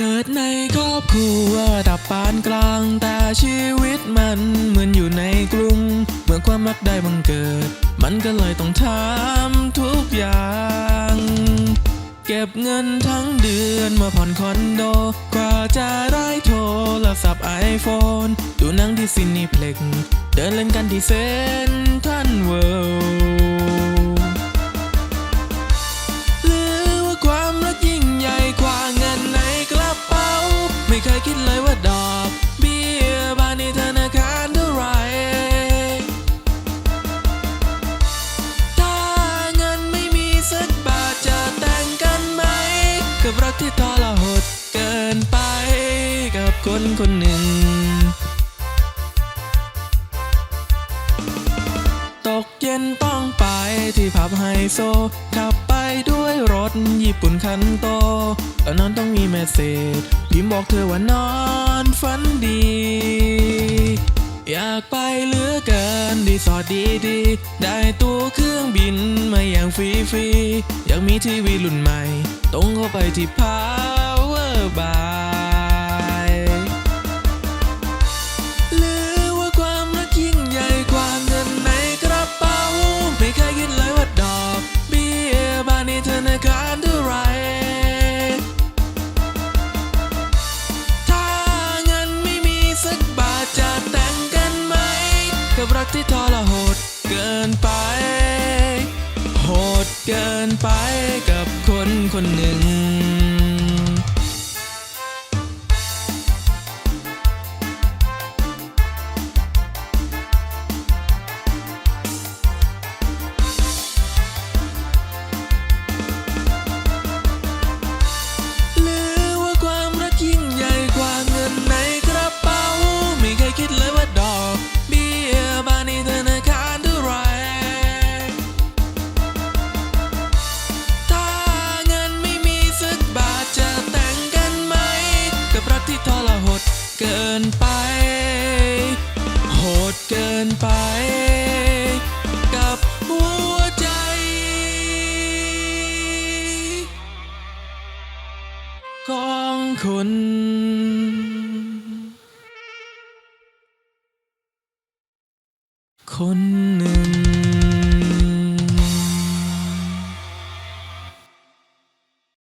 เกิดในครอบครัวดับปานกลางแต่ชีวิตมันเหมือนอยู่ในกรุง เมื่อความรักได้บังเกิด มันก็เลยต้องทำทุกอย่าง เก็บเงินทั้งเดือนมาผ่อนคอนโด กว่าจะได้โทรศัพท์ไอโฟนดูหนังที่ซินีเพล็ก เดินเล่นกันที่เซนทรันเวิลด์ กับรักที่ทรหดเกินไปกับคนคนหนึ่ง ตกเย็นต้องไปที่ผับไฮโซ ขับไปด้วยรถญี่ปุ่นคันโตตอนนั้นต้องมีเมสเซจพิมพ์บอกเธอว่านอนฝันดี อยากไปเหลือเกินรีสอร์ทดี ได้ตัวคืองบิน มาอย่างฟรีอยากมีทีวีรุ่นใหม่ ตรงเข้าไปที่ Power by หรือว่าความรักยิ่งใหญ่กว่าเงินในกระเป๋า ไม่เคยคิดเลยว่าดอกเบี้ยบานในธนาคารเท่าไหรถ้าเงินไม่มีสักบาทจะแต่งกันไหม กับรักที่ทรหดเกินไป เกินไปกับคนคนหนึ่ง เกินไป โหดเกินไป กับหัวใจ ของคนคนหนึ่ง